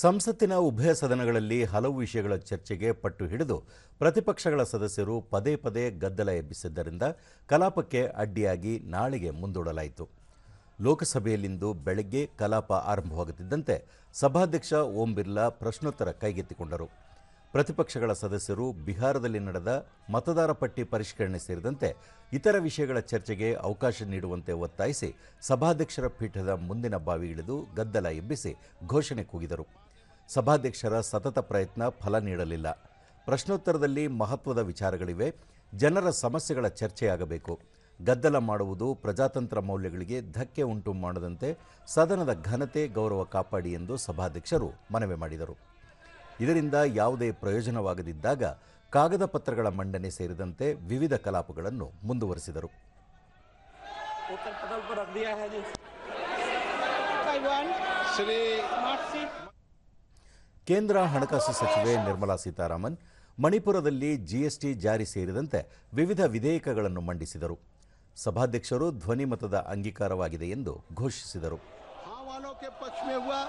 ಸಂಸತ್ತಿನ ಉಭಯ ಸದನಗಳಲ್ಲಿ ಹಲವು ವಿಷಯಗಳ ಚರ್ಚೆಗೆ ಪಟ್ಟು ಹಿಡಿದು ಪ್ರತಿಪಕ್ಷಗಳ ಸದಸ್ಯರು ಪದೇ ಪದೇ ಗದ್ದಲ ಎಬ್ಬಿಸಿದ್ದರಿಂದ ಕಲಾಪಕ್ಕೆ ಅಡ್ಡಿಯಾಗಿ ನಾಳೆಗೆ ಮುಂದೂಡಲಾಯಿತು. ಲೋಕಸಭೆಯಲ್ಲಿಂದು ಬೆಳಗ್ಗೆ ಕಲಾಪ ಆರಂಭವಾಗುತ್ತಿದ್ದಂತೆ ಸಭಾಧ್ಯಕ್ಷ ಓಂ ಬಿರ್ಲಾ ಪ್ರಶ್ನೋತ್ತರ ಕೈಗೆತ್ತಿಕೊಂಡರು. ಪ್ರತಿಪಕ್ಷಗಳ ಸದಸ್ಯರು ಬಿಹಾರದಲ್ಲಿ ನಡೆದ ಮತದಾರ ಪಟ್ಟಿ ಪರಿಷ್ಕರಣೆ ಸೇರಿದಂತೆ ಇತರ ವಿಷಯಗಳ ಚರ್ಚೆಗೆ ಅವಕಾಶ ನೀಡುವಂತೆ ಒತ್ತಾಯಿಸಿ ಸಭಾಧ್ಯಕ್ಷರ ಪೀಠದ ಮುಂದಿನ ಬಾವಿ ಇಳಿದು ಗದ್ದಲ ಎಬ್ಬಿಸಿ ಘೋಷಣೆ ಕೂಗಿದರು. ಸಭಾಧ್ಯಕ್ಷರ ಸತತ ಪ್ರಯತ್ನ ಫಲ ನೀಡಲಿಲ್ಲ. ಪ್ರಶ್ನೋತ್ತರದಲ್ಲಿ ಮಹತ್ವದ ವಿಚಾರಗಳಿವೆ. ಜನರ ಸಮಸ್ಯೆಗಳ ಚರ್ಚೆಯಾಗಬೇಕು. ಗದ್ದಲ ಮಾಡುವುದು ಪ್ರಜಾತಂತ್ರ ಮೌಲ್ಯಗಳಿಗೆ ಧಕ್ಕೆ ಉಂಟು ಮಾಡದಂತೆ ಸದನದ ಘನತೆ ಗೌರವ ಕಾಪಾಡಿ ಎಂದು ಸಭಾಧ್ಯಕ್ಷರು ಮನವಿ ಮಾಡಿದರು. ಇದರಿಂದ ಯಾವುದೇ ಪ್ರಯೋಜನವಾಗದಿದ್ದಾಗ ಕಾಗದ ಪತ್ರಗಳ ಮಂಡನೆ ಸೇರಿದಂತೆ ವಿವಿಧ ಕಲಾಪಗಳನ್ನು ಮುಂದುವರೆಸಿದರು. ಕೇಂದ್ರ ಹಣಕಾಸು ಸಚಿವೆ ನಿರ್ಮಲಾ ಸೀತಾರಾಮನ್ ಮಣಿಪುರದಲ್ಲಿ ಜಿಎಸ್ಟಿ ಜಾರಿ ಸೇರಿದಂತೆ ವಿವಿಧ ವಿಧೇಯಕಗಳನ್ನು ಮಂಡಿಸಿದರು ಸಭಾಧ್ಯಕ್ಷರು ಧ್ವನಿಮತದ ಅಂಗೀಕಾರವಾಗಿದೆ ಎಂದು ಘೋಷಿಸಿದರು हाँ वालों के पक्ष में हुआ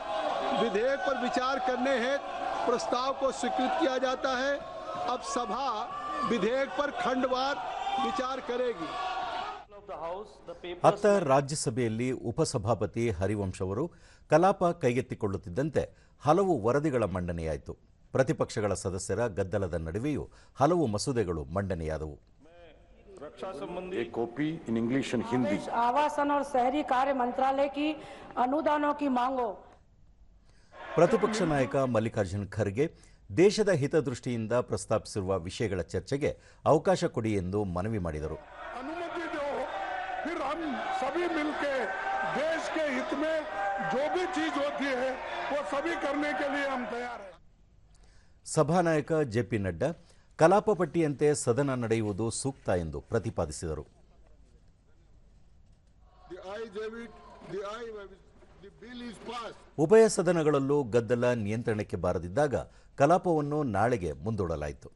विधेयक पर विचार करने हेतु प्रस्ताव को स्वीकृत किया जाता है अब सभा विधेयक पर खंडवार विचार करेगी ಅತ್ತ ರಾಜ್ಯಸಭೆಯಲ್ಲಿ ಉಪಸಭಾಪತಿ ಹರಿವಂಶ್ ಅವರು ಕಲಾಪ ಕೈಗೆತ್ತಿಕೊಳ್ಳುತ್ತಿದ್ದಂತೆ ಹಲವು ವರದಿಗಳ ಮಂಡನೆಯಾಯಿತು ಪ್ರತಿಪಕ್ಷಗಳ ಸದಸ್ಯರ ಗದ್ದಲದ ನಡುವೆಯೂ ಹಲವು ಮಸೂದೆಗಳು ಮಂಡನೆಯಾದವು एक copy in English and Hindi आवासन और शहरी कार्य मंत्रालय की अनुदानों की मांगों ಪ್ರತಿಪಕ್ಷ ನಾಯಕ ಮಲ್ಲಿಕಾರ್ಜುನ್ ಖರ್ಗೆ ದೇಶದ ಹಿತದೃಷ್ಟಿಯಿಂದ ಪ್ರಸ್ತಾಪಿಸಿರುವ ವಿಷಯಗಳ ಚರ್ಚೆಗೆ ಅವಕಾಶ ಕೊಡಿ ಎಂದು ಮನವಿ ಮಾಡಿದರು अनुमति दो फिर हम सभी मिलके देश के हित में जो भी चीज होती है वो सभी करने के लिए हम तैयार हैं ಸಭಾನಾಯಕ ಜೆಪಿ ನಡ್ಡಾ ಕಲಾಪ ಪಟ್ಟಿಯಂತೆ ಸದನ ನಡೆಯುವುದು ಸೂಕ್ತ ಎಂದು ಪ್ರತಿಪಾದಿಸಿದರು The ayes have it, the ayes have it, the bill is passed. ಉಭಯ ಸದನಗಳಲ್ಲೂ ಗದ್ದಲ ನಿಯಂತ್ರಣಕ್ಕೆ ಬಾರದಿದ್ದಾಗ ಕಲಾಪವನ್ನು ನಾಳೆಗೆ ಮುಂದೂಡಲಾಯಿತು